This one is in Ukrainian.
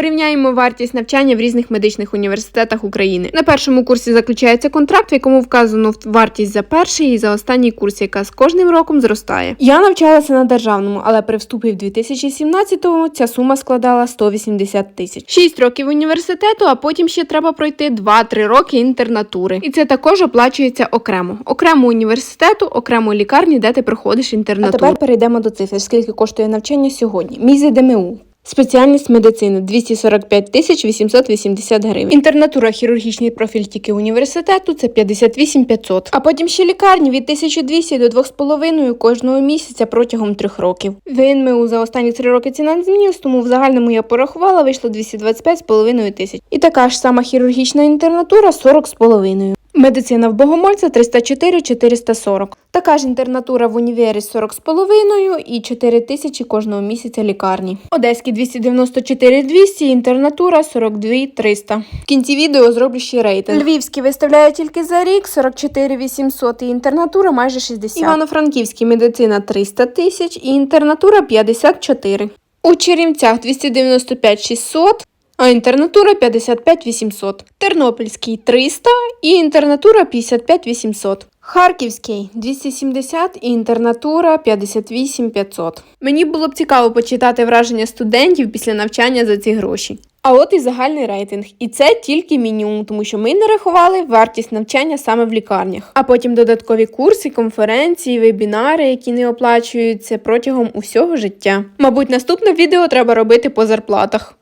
Порівняємо вартість навчання в різних медичних університетах України. На першому курсі заключається контракт, в якому вказано вартість за перший і за останній курс, яка з кожним роком зростає. Я навчалася на державному, але при вступі в 2017-му ця сума складала 180 тисяч. 6 років університету, а потім ще треба пройти 2-3 роки інтернатури. І це також оплачується окремо. Окремо університету, окремо лікарні, де ти проходиш інтернатуру. А тепер перейдемо до цифр. Скільки коштує навчання сьогодні? Мізі ДМУ. Спеціальність медицини 245 тисяч 880 гривень. Інтернатура хірургічний профіль тільки університету це 58 500. А потім ще лікарні від 1200 до 2,5 кожного місяця протягом трьох років. В НМУ за останні три роки ціна не змінилась, тому в загальному я порахувала, вийшло 225,5 тисяч. І така ж сама хірургічна інтернатура 40,5. Медицина в Богомольця 304 440. Така ж інтернатура в універі 40 з половиною і 4 тисячі кожного місяця лікарні. Одеський 294 200, інтернатура 42 300. В кінці відео зроблю ще рейтинг. Львівський виставляє тільки за рік 44 800 і інтернатура майже 60. Івано-Франківський медицина 300 тисяч і інтернатура 54. У Черівцях 295 600, а інтернатура 55 800. Тернопільський 300 і інтернатура 55 800. Харківський 270 і інтернатура 58 500. Мені було б цікаво почитати враження студентів після навчання за ці гроші. А от і загальний рейтинг. І це тільки мінімум, тому що ми не рахували вартість навчання саме в лікарнях. А потім додаткові курси, конференції, вебінари, які не оплачуються протягом усього життя. Мабуть, наступне відео треба робити по зарплатах.